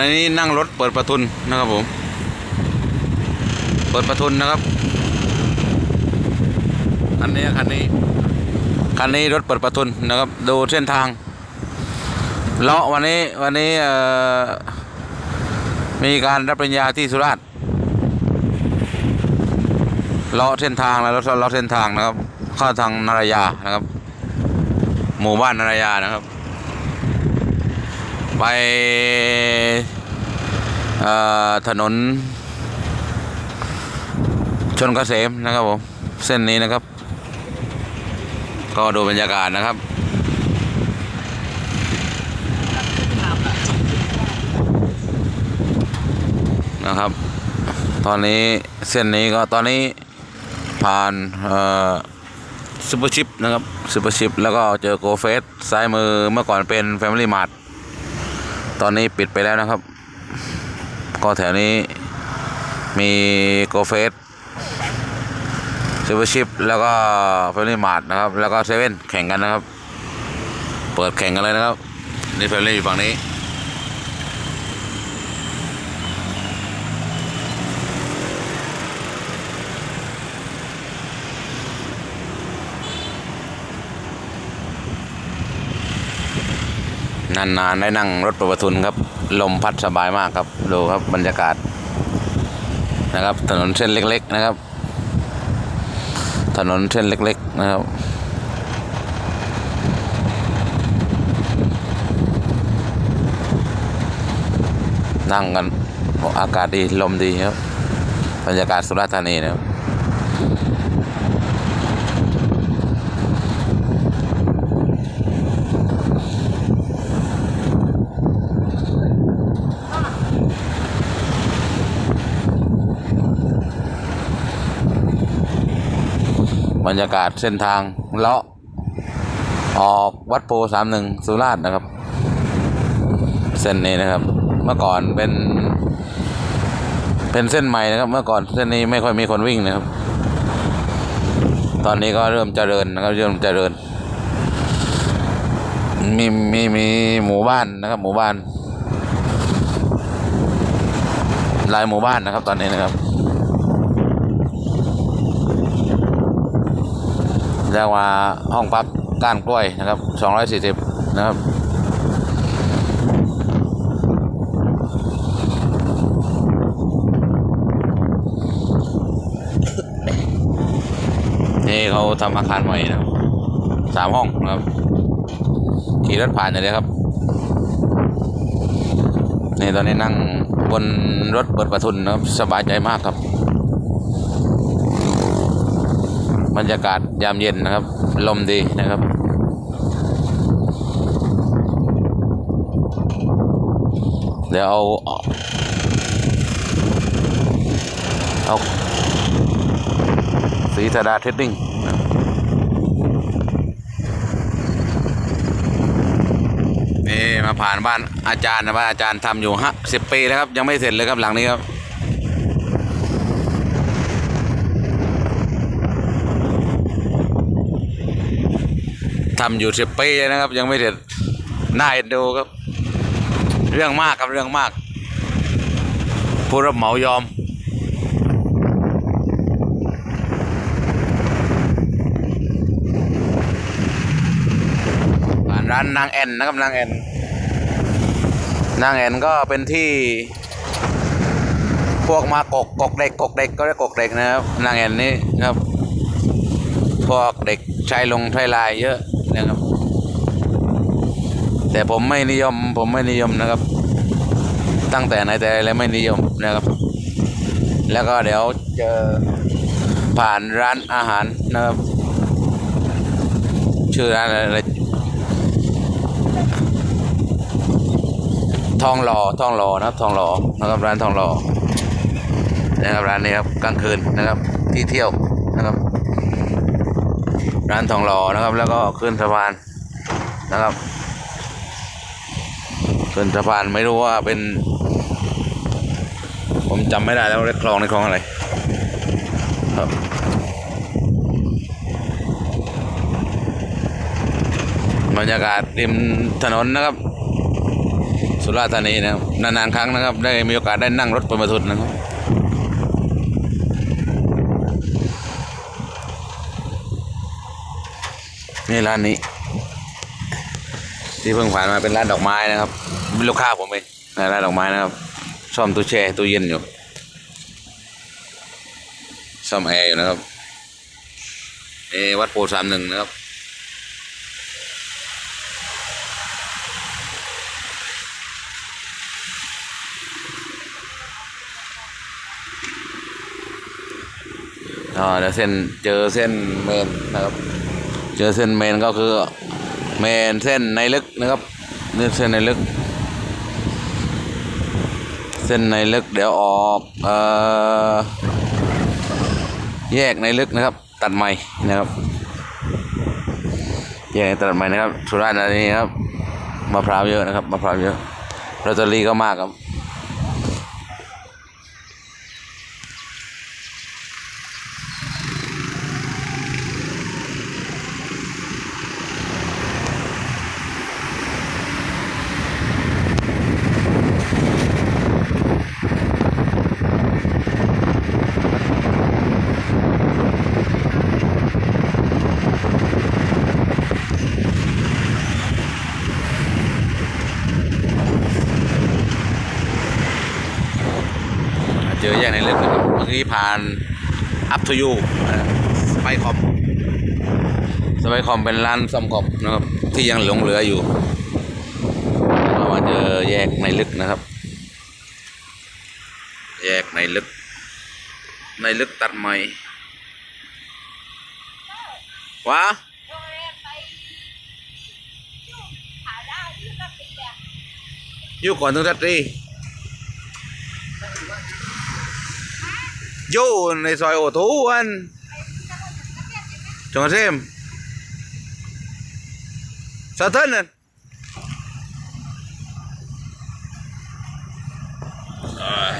ณะนี้นั่งรถเปิดประทุนนะครับผม เปิดประทุนนะครับอันนี้คันนี้ คันนี้รถเปิดประทุนนะครับ ดูเส้นทางเลาะวันนี้วันนี้เอ่อมีการรับปริญญาที่สุราษฎร์เลาะเส้นทางแล้วเลาะเส้นทางนะครับ เข้าทางนารายานะครับ หมู่บ้านนารายานะครับ ไปถนน ชนเกษมนะครับผมเส้นนี้นะครับ ก็ดูบรรยากาศนะครับนะครับ ตอนนี้เส้นนี้ก็ตอนนี้ผ่านซูเปอร์ชิปนะครับซูเปอร์ชิปแล้วก็เจอโกเฟสซ้ายมือเมื่อก่อนเป็น Family Mart ตอนนี้ปิดไปแล้วนะครับ ก็แถวนี้มีโกเฟสซูเปอร์ชิพแล้วก็เฟลลี่มาร์ทนะครับ แล้วก็เซเว่นแข่งกันนะครับ เปิดแข่งกันเลยนะครับ นี่เฟรนี่อยู่ฝั่งนี้ นานๆได้นั่งรถประทุนครับ ลมพัดสบายมากครับ ดูครับบรรยากาศนะครับ ถนนเส้นเล็ก ๆนะครับ ถนนเส้นเล็ก ๆ นะครับนั่งกันโอ้อากาศดีลมดีครับบรรยากาศสุราษฎร์ธานีนะครับ รรยากาศเส้นทางเลาะออกวัดโพสามหนึ่งสุราษฎร์นะครับ เส้นนี้นะครับ เมื่อก่อนเป็น เป็นเส้นใหม่นะครับ เมื่อก่อนเส้นนี้ไม่ค่อยมีคนวิ่งนะครับ ตอนนี้ก็เริ่มเจริญนะครับเริ่มเจริญ มีมีมีหมู่บ้านนะครับ หมู่บ้านหลายหมู่บ้านนะครับ ตอนนี้นะครับ เรียกว่าห้องพักก้านกล้วยนะครับ 240 นะครับนี่เขาทำอาคารใหม่นะสามห้องนะครับ ขี่รถผ่านเลยครับ นี่ตอนนี้นั่งบนรถเปิดประทุนนะครับ สบายใจมากครับ บรรยากาศยามเย็นนะครับ ลมดีนะครับเดี๋ยวเอาเอาสีธดาเทดดิ้งนี่มาผ่านบ้านอาจารย์นะบ้านอาจารย์ทำอยู่ฮะสิบปีแล้วครับ ยังไม่เสร็จเลยครับหลังนี้ครับ ทำอยู่สิบปีนะครับ ยังไม่เสร็จน่าเอ็นดูครับ เรื่องมากครับเรื่องมาก ผู้รับเหมายอมร้านร้านนางแอนนะครับนางแอนนางแอนก็เป็นที่ พวกมากกกกเด็กกกเด็กก็เรียกกกเด็กนะครับนางแอนนี่ครับ พวกเด็กชายลงชายลายเยอะ นะครับ แต่ผมไม่นิยม ผมไม่นิยมนะครับ ตั้งแต่ไหนแต่ไรแล้วไม่นิยมนะครับ แล้วก็เดี๋ยวเจอผ่านร้านอาหารนะครับ ชื่อร้านอะไรทองหล่อทองหล่อนะครับทองหล่อนะครับร้านทองหล่อนะครับร้านนี้ครับกลางคืนนะครับที่เที่ยว ร้านทองหล่อนะครับ แล้วก็ขึ้นสะพานนะครับ ขึ้นสะพานไม่รู้ว่าเป็น ผมจำไม่ได้แล้วเรียกคลองในคลองอะไรครับบรรยากาศริมถนนนะครับ สุราษฎร์ธานีนะครับนานๆครั้งนะครับ ได้มีโอกาสได้นั่งรถไปมาทุนนะครับ นี่ร้านนี้ ที่เพิ่งผ่านมาเป็นร้านดอกไม้นะครับเป็นลูกค้าผมเองร้านดอกไม้นะครับซ่อมตู้แช่ตู้เย็นอยู่ซ่อมแอร์อยู่นะครับเอวัดโพสามหนึ่งนะครับอ่าเดี๋ยวเส้นเจอเส้นเมนนะครับ เจอเส้นเมนก็คือเมนเส้นในลึกนะครับนี่เส้นในลึก เส้นในลึกเดี๋ยวออกเอ่อแยกในลึกนะครับ ตัดใหม่นะครับแยกตัดใหม่นะครับสุราษฎร์ธานีครับมะพร้าวเยอะนะครับมะพร้าวเยอะลอตเตอรี่ก็มากครับ เจอแยกในลึกนะครับเมื่อกี้ผ่าน up to you สไปคอมสไปคอมเป็นร้านซ่อมคอมนะครับ ที่ยังหลงเหลืออยู่เรามาเจอแยกในลึกนะครับ แยกในลึก ในลึกตัดใหม่ว้าอยู่ก่อนถึงทัตรี อยู่ในซอยโอทูอันจงกระเทมสะเทินนั่นเอ้ย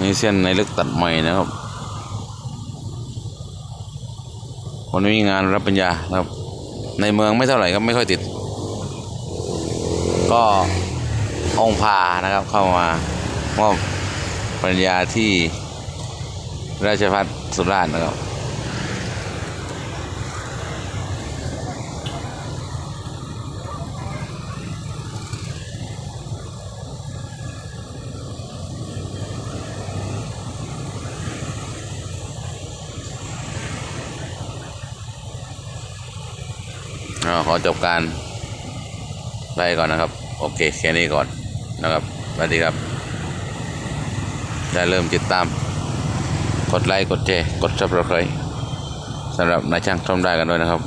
นี่เส้นในลึกตัดใหม่นะครับ คนนี้มีงานรับปริญญาครับ ในเมืองไม่เท่าไหร่ก็ไม่ค่อยติด ก็องค์พานะครับเข้ามามอบปริญญาที่ราชพัฒสุราษฎร์นะครับ ขอจบการไปก่อนนะครับ โอเคแค่นี้ก่อนนะครับสวัสดีครับ ได้เริ่มติดตาม กดไลค์กดแชร์กดซับสไครต์สำหรับนายช่างซ่อมได้กันด้วยนะครับ